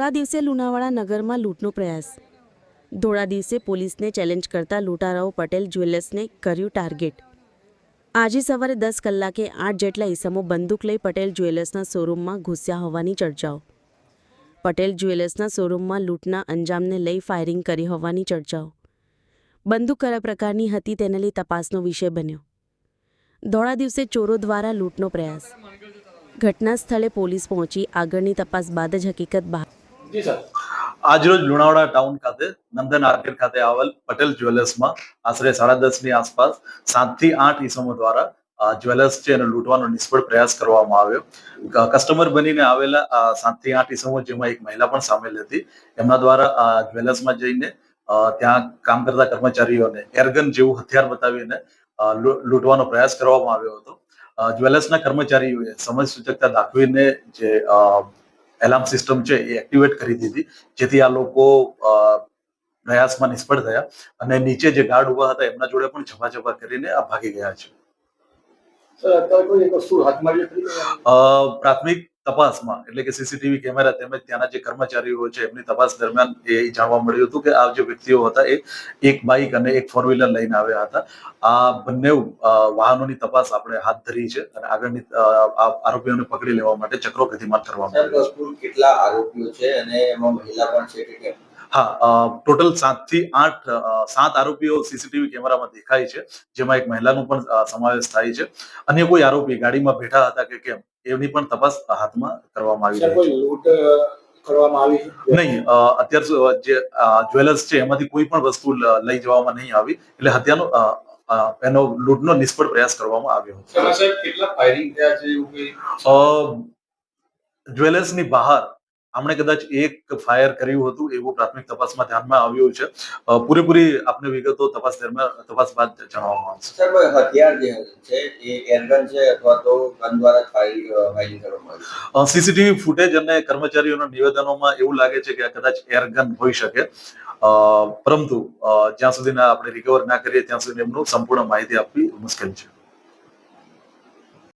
ધોળા દિવસે લુણાવાડા નગરમાં લૂંટનો પ્રયાસ. ધોળા દિવસે પોલીસને ચેલેન્જ કરતા લૂંટારાઓ પટેલ જ્વેલર્સને કર્યું ટાર્ગેટ. આજે સવારે દસ કલાકે આઠ જેટલા ઈસમો બંદૂક લઈ પટેલ જ્વેલર્સના શોરૂમમાં ઘૂસ્યા હોવાની ચર્ચાઓ. પટેલ જ્વેલર્સના શોરૂમમાં લૂંટના અંજામને લઈ ફાયરિંગ કરી હોવાની ચર્ચાઓ. બંદૂક કયા પ્રકારની હતી તેને લઈ તપાસનો વિષય બન્યો. ધોળા દિવસે ચોરો દ્વારા લૂંટનો પ્રયાસ. ઘટના સ્થળે પોલીસ પહોંચી આગળની તપાસ બાદ જ હકીકત બહાર આજરોજ લુણાવાડા ટાઉન ખાતે નંદન આર્કેડ ખાતે આવેલ પટેલ જ્વેલર્સમાં આશરે સાડા દસની આસપાસ સાતથી આઠ ઈસમો દ્વારા જ્વેલર્સ છે એને લૂંટવાનો નિષ્ફળ પ્રયાસ કરવામાં આવ્યો. કસ્ટમર બનીને આવેલા આ સાતથી આઠ ઈસમો જેમાં એક મહિલા પણ સામેલ હતી. એમના દ્વારા જ્વેલર્સમાં જઈને ત્યાં કામ કરતા કર્મચારીઓને એરગન જેવું હથિયાર બતાવીને લૂંટવાનો પ્રયાસ કરવામાં આવ્યો હતો. જ્વેલર્સના કર્મચારીઓએ સમજ સૂચકતા દાખવીને જે એલાર્મ સિસ્ટમ છે એ એક્ટિવેટ કરી દીધી જેથી આ લોકો અ, પ્રયાસમાં નિષ્ફળ થયા અને નીચે જે ગાર્ડ ઊભા હતા એમના જોડે પણ ઝપાઝપા કરીને આ ભાગી ગયા છે. પ્રાથમિક તપાસમાં, એટલે કે સીસીટીવી કેમેરા તેમજ ત્યાંના જે કર્મચારીઓ છે, એમની તપાસ દરમિયાન એ જાણવા મળ્યું હતું કે આ જે વ્યક્તિઓ હતા, એ એક બાઇક અને એક ફોર વ્હીલર લઈને આવ્યા હતા. આ બંને વાહનોની તપાસ આપણે હાથ ધરી છે અને આગળની આરોપીઓને પકડી લેવા માટે ચક્રો ગતિમાન કરવામાં કેટલા આરોપીઓ છે અને એમાં મહિલા પણ છે કે હા ટોટલ સાતથી આઠ સાત આરોપીઓ સીસીટીવી કેમેરામાં દેખાય છે જેમાં એક મહિલાનો પણ સમાવેશ થાય છે. અન્ય કોઈ આરોપી ગાડીમાં બેઠા હતા કે કેમ એની પણ તપાસ હાથમાં કરવામાં આવી રહી છે. કોઈ લૂંટ અ, કરવામાં આવી નહીં અત્યાર જે જ્વેલર્સ છે એમાંથી કોઈ પણ વસ્તુ લઈ જવામાં નહીં આવી એટલે હત્યાનો એનો લૂંટનો નિષ્ફળ પ્રયાસ કરવામાં આવ્યો હતો. કેટલા ફાયરિંગ થયા છે જ્વેલર્સની બહાર આમણે કદાચ એક ફાયર કર્યું હતું એવું પ્રાથમિક તપાસમાં ધ્યાનમાં આવ્યું છે. પૂરેપૂરી આપને વિગતો તપાસ દરમિયાન તપાસ બાદ જણાવવામાં આવશે. સર હથિયાર જે છે એ એરગન છે અથવા તો ગન દ્વારા ફાયરિંગ કરવામાં આવ્યું સીસીટીવી ફૂટેજ અને કર્મચારીઓના નિવેદનોમાં એવું લાગે છે કે કદાચ એરગન હોઈ શકે. પરંતુ જ્યાં સુધી આપણે રિકવર ના કરીએ ત્યાં સુધી એમનું સંપૂર્ણ માહિતી આપવી મુશ્કેલ છે.